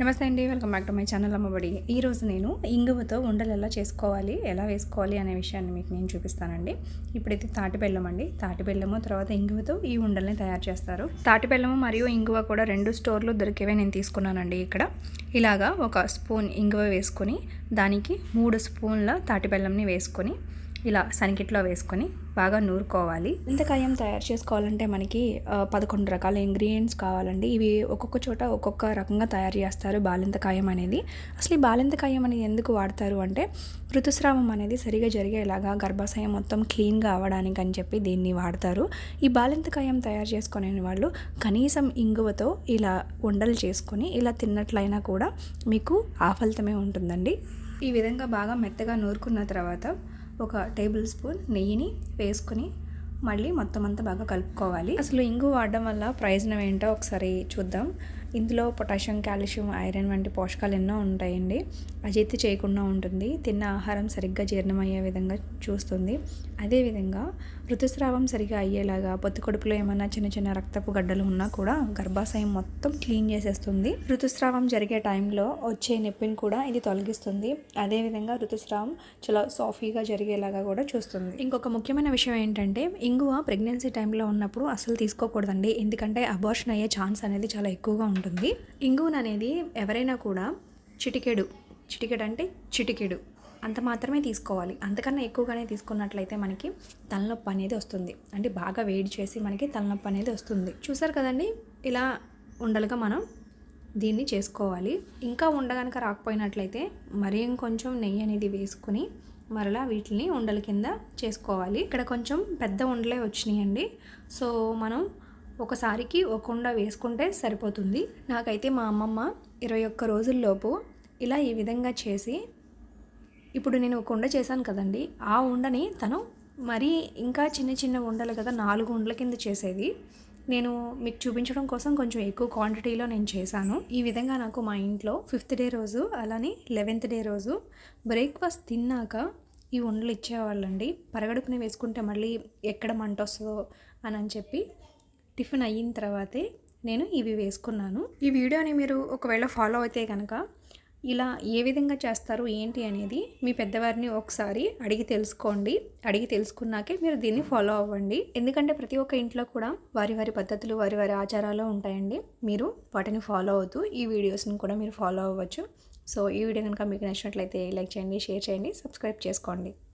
నమస్తే అండి welcome back to my channel Ammabadi ఈరోజు నేను ఇంగువతో ఉండలు ఎలా చేసుకోవాలి ఎలా వేసుకోవాలి అనే విషయాన్ని మీకు నేను చూపిస్తానండి. ఇప్పుడైతే తాటి బెల్లం అండి. తాటి బెల్లము తర్వాత ఇంగువతో ఈ ఉండల్ని తయారు చేస్తారు. తాటి బెల్లము మరియు ఇంగువ కూడా రెండు స్టోర్లు దొరికేవే నేను తీసుకున్నానండి ఇక్కడ. ఇలాగా ఒక స్పూన్ ఇంగువ వేసుకొని దానికి మూడు స్పూన్ల తాటి బెల్లంని వేసుకొని ఇలా సనికిట్లో వేసుకొని బాగా నూరుకోవాలి. ఇంతకాయం తయారు చేసుకోవాలంటే మనకి పదకొండు రకాల ఇంగ్రీడియంట్స్ కావాలండి. ఇవి ఒక్కొక్క చోట ఒక్కొక్క రకంగా తయారు చేస్తారు బాలింతకాయం అనేది. అసలు ఈ బాలింతకాయం అనేది ఎందుకు వాడతారు అంటే ఋతుస్రావం అనేది సరిగా జరిగేలాగా గర్భాశయం మొత్తం క్లీన్గా అవ్వడానికి అని చెప్పి దీన్ని వాడతారు. ఈ బాలింతకాయం తయారు చేసుకునే వాళ్ళు కనీసం ఇంగువతో ఇలా ఉండలు చేసుకొని ఇలా తిన్నట్లయినా కూడా మీకు ఆఫలితమే ఉంటుందండి. ఈ విధంగా బాగా మెత్తగా నూరుకున్న తర్వాత ఒక టేబుల్ స్పూన్ నెయ్యిని వేసుకొని మళ్ళీ మొత్తం అంతా బాగా కలుపుకోవాలి. అసలు ఇంగు వాడడం వల్ల ప్రయోజనం ఏంటో ఒకసారి చూద్దాం. ఇందులో పొటాషియం కాల్షియం ఐరన్ వంటి పోషకాలు ఎన్నో ఉంటాయండి. అజీర్తి చేయకుండా ఉంటుంది. తిన్న ఆహారం సరిగ్గా జీర్ణమయ్యే విధంగా చూస్తుంది. అదేవిధంగా ఋతుస్రావం సరిగా అయ్యేలాగా పొత్తికడుపులో ఏమైనా చిన్న చిన్న రక్తపు గడ్డలు ఉన్నా కూడా గర్భాశయం మొత్తం క్లీన్ చేసేస్తుంది. ఋతుస్రావం జరిగే టైంలో వచ్చే నొప్పిని కూడా ఇది తొలగిస్తుంది. అదేవిధంగా ఋతుస్రావం చాలా సాఫీగా జరిగేలాగా కూడా చూస్తుంది. ఇంకొక ముఖ్యమైన విషయం ఏంటంటే ఇంగువ ప్రెగ్నెన్సీ టైంలో ఉన్నప్పుడు అసలు తీసుకోకూడదండి. ఎందుకంటే అబార్షన్ అయ్యే ఛాన్స్ అనేది చాలా ఎక్కువగా ఉంటుంది. ఇంగువన్ అనేది ఎవరైనా కూడా చిటికెడు చిటికెడు అంటే చిటికెడు. అంత మాత్రమే తీసుకోవాలి. అంతకన్నా ఎక్కువగానే తీసుకున్నట్లయితే మనకి తలనొప్పి అనేది వస్తుంది. అంటే బాగా వేడి చేసి మనకి తలనొప్పి అనేది వస్తుంది. చూసారు కదండి? ఇలా ఉండలుగా మనం దీన్ని చేసుకోవాలి. ఇంకా ఉండగనక రాకపోయినట్లయితే మరి ఇంకొంచెం నెయ్యి అనేది వేసుకుని మరలా వీటిని ఉండల కింద చేసుకోవాలి. ఇక్కడ కొంచెం పెద్ద ఉండలే వచ్చినాయండి. సో మనం ఒకసారికి ఒక కుండ వేసుకుంటే సరిపోతుంది. నాకైతే మా అమ్మమ్మ ఇరవై ఒక్క రోజుల్లోపు ఇలా ఈ విధంగా చేసి ఇప్పుడు నేను ఒక ఉండ చేశాను కదండి ఆ ఉండని తను మరీ ఇంకా చిన్న చిన్న ఉండలు కదా నాలుగు ఉండల కింద చేసేది. నేను మీకు చూపించడం కోసం కొంచెం ఎక్కువ క్వాంటిటీలో నేను చేశాను. ఈ విధంగా నాకు మా ఇంట్లో ఫిఫ్త్ డే రోజు అలానే లెవెన్త్ డే రోజు బ్రేక్ఫాస్ట్ తిన్నాక ఈ ఉండలు ఇచ్చేవాళ్ళండి. పరగడుపున వేసుకుంటే మళ్ళీ ఎక్కడ మంట వస్తుందో అని అని చెప్పి టిఫిన్ అయిన తర్వాతే నేను ఇవి వేసుకున్నాను. ఈ వీడియోని మీరు ఒకవేళ ఫాలో అయితే కనుక ఇలా ఏ విధంగా చేస్తారు ఏంటి అనేది మీ పెద్దవారిని ఒకసారి అడిగి తెలుసుకోండి. అడిగి తెలుసుకున్నాకే మీరు దీన్ని ఫాలో అవ్వండి. ఎందుకంటే ప్రతి ఒక్క ఇంట్లో కూడా వారి వారి పద్ధతులు వారి వారి ఆచారాలు ఉంటాయండి. మీరు వాటిని ఫాలో అవుతూ ఈ వీడియోస్ని కూడా మీరు ఫాలో అవ్వచ్చు. సో ఈ వీడియో కనుక మీకు నచ్చినట్లయితే లైక్ చేయండి షేర్ చేయండి సబ్స్క్రైబ్ చేసుకోండి.